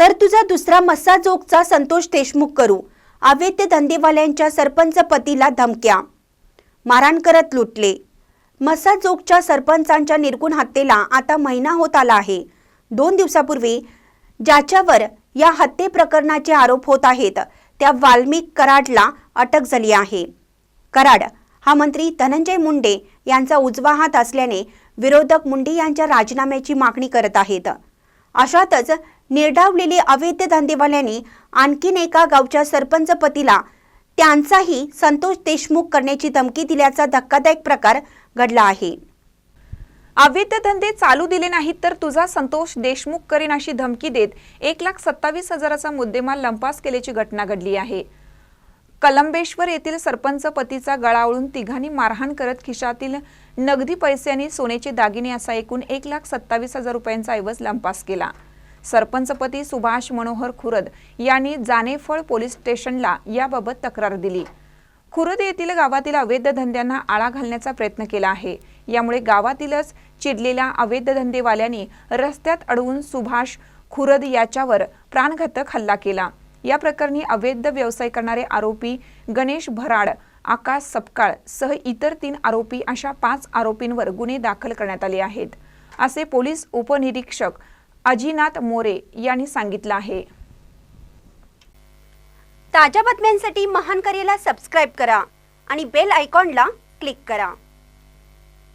तर तुझा दुसरा मस्सा जोगचा संतोष देशमुख करू. अवैध धंदेवाल्यांच्या सरपंच पतीला धमक्या. मारहाण करत लुटले मसाजोगच्या सरपंचांच्या निर्गुण हत्येला आता महिना होत आला आहे. दोन दिवसापूर्वी ज्याच्यावर या हत्ये प्रकरणाचे आरोप होत आहेत त्या वाल्मिक कराडला अटक झाली आहे. कराड हा मंत्री धनंजय मुंडे यांचा उजवा हात असल्याने विरोधक मुंडे यांच्या राजीनाम्याची मागणी करत आहेत. अशातच निर्डावलेली अवैध धंदेवाल्यांनी आणखीन एका गावच्या सरपंच पतीला त्यांचाही संतोष देशमुख करण्याची धमकी दिल्याचा धक्कादायक प्रकार घडला आहे. अवैध धंदे चालू दिले नाहीत तर तुझा संतोष देशमुख करीन अशी धमकी देत एक लाख सत्तावीस हजाराचा मुद्देमाल लंपास केल्याची घटना घडली आहे. कलंबेश्वर येथील सरपंच पतीचा गळावळून तिघांनी मारहाण करत खिशातील नगदी पैसे आणि सोन्याचे दागिने असा एकूण एक लाख सत्तावीस हजार रुपयांचा ऐवज लंपास केला. सरपंचपती सुभाष मनोहर खुरद यांनी जानेफळ पोलीस स्टेशनला याबाबत तक्रार दिली. खुरद येथील गावातील अवैध धंद्यांना आळा घालण्याचा प्रयत्न केला आहे. यामुळे गावातीलच चिडलेल्या अवैध धंदेवाल्यांनी रस्त्यात अडवून सुभाष खुरद याच्यावर प्राणघातक हल्ला केला. या प्रकरणी अवैध व्यवसाय करणारे आरोपी गणेश भराड आकाश सपकाळ सह इतर तीन आरोपी अशा पाच आरोपींवर गुन्हे दाखल करण्यात आले आहेत. असे पोलीस उपनिरीक्षक अजिनाथ मोरे यांनी सांगितलं आहे. ताज्या बातम्यांसाठी महान करेला सबस्क्राईब करा आणि बेल आयकॉनला क्लिक करा.